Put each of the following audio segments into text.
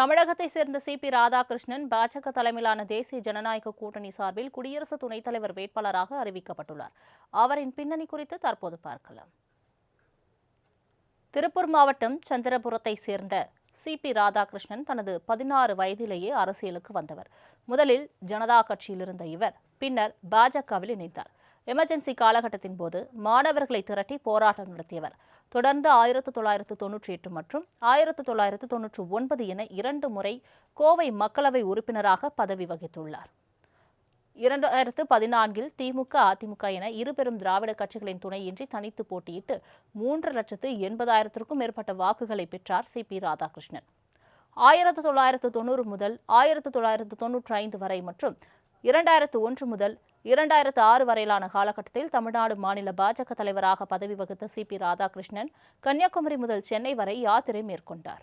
தமிழகத்தை சேர்ந்த C. B. Radhakrishnan பாஜக தலைமையிலான தேசிய ஜனநாயக கூட்டணி சார்பில் குடியரசு துணைத் தலைவர் வேட்பாளராக அறிவிக்கப்பட்டுள்ளார். அவரின் பின்னணி குறித்து தற்போது பார்க்கலாம். திருப்பூர் மாவட்டம் சந்திரபுரத்தை சேர்ந்த சி. பி. ராதாகிருஷ்ணன் தனது பதினாறு வயதிலேயே அரசியலுக்கு வந்தவர். முதலில் ஜனதா கட்சியில் இருந்த இவர் பின்னர் பாஜகவில் இணைந்தார். எமர்ஜென்சி காலகட்டத்தின் போது மாணவர்களை திரட்டி போராட்டம் நடத்தியவர். தொடர்ந்து ஆயிரத்து தொள்ளாயிரத்து தொன்னூற்றி எட்டு மற்றும் ஆயிரத்து தொள்ளாயிரத்து தொன்னூற்று ஒன்பது என இரண்டு முறை கோவை மக்களவை உறுப்பினராக பதவி வகித்துள்ளார். இரண்டாயிரத்து பதினான்கில் திமுக அதிமுக என இருபெரும் திராவிட கட்சிகளின் துணையின்றி தனித்து போட்டியிட்டு மூன்று லட்சத்து எண்பதாயிரத்திற்கும் மேற்பட்ட வாக்குகளை பெற்றார் சி. பி. ராதாகிருஷ்ணன். ஆயிரத்து தொள்ளாயிரத்து தொண்ணூறு முதல் ஆயிரத்து தொள்ளாயிரத்து தொன்னூற்றி ஐந்து வரை மற்றும் இரண்டாயிரத்து ஒன்று முதல் இரண்டாயிரத்து ஆறு வரையிலான காலகட்டத்தில் தமிழ்நாடு மாநில பாஜக தலைவராக பதவி வகித்த சி பி ராதாகிருஷ்ணன் கன்னியாகுமரி முதல் சென்னை வரை யாத்திரை மேற்கொண்டார்.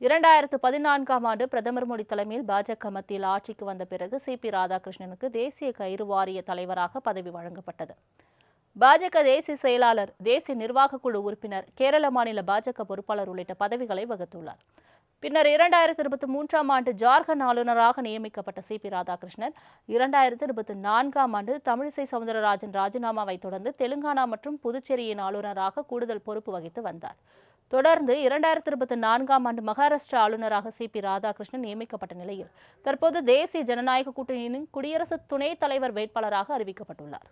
இரண்டாயிரத்து பதினான்காம் ஆண்டு பிரதமர் மோடி தலைமையில் பாஜக மத்தியில் ஆட்சிக்கு வந்த பிறகு சி பி ராதாகிருஷ்ணனுக்கு தேசிய கயிறு வாரிய தலைவராக பதவி வழங்கப்பட்டது. பாஜக தேசிய செயலாளர் தேசிய நிர்வாகக் குழு உறுப்பினர் கேரள மாநில பாஜக பொறுப்பாளர் உள்ளிட்ட பதவிகளை வகித்துள்ளார். பின்னர் இரண்டாயிரத்தி இருபத்தி மூன்றாம் ஆண்டு ஜார்க்கண்ட் ஆளுநராக நியமிக்கப்பட்ட சி பி ராதாகிருஷ்ணன் இரண்டாயிரத்தி இருபத்தி நான்காம் ஆண்டு தமிழிசை சவுந்தரராஜன் ராஜினாமாவை தொடர்ந்து தெலுங்கானா மற்றும் புதுச்சேரியின் ஆளுநராக கூடுதல் பொறுப்பு வகித்து வந்தார். தொடர்ந்து இரண்டாயிரத்தி இருபத்தி நான்காம் ஆண்டு மகாராஷ்டிரா ஆளுநராக சி பி ராதாகிருஷ்ணன் நியமிக்கப்பட்ட நிலையில் தற்போது தேசிய ஜனநாயக கூட்டணியின் குடியரசு துணைத் தலைவர் வேட்பாளராக அறிவிக்கப்பட்டுள்ளார்.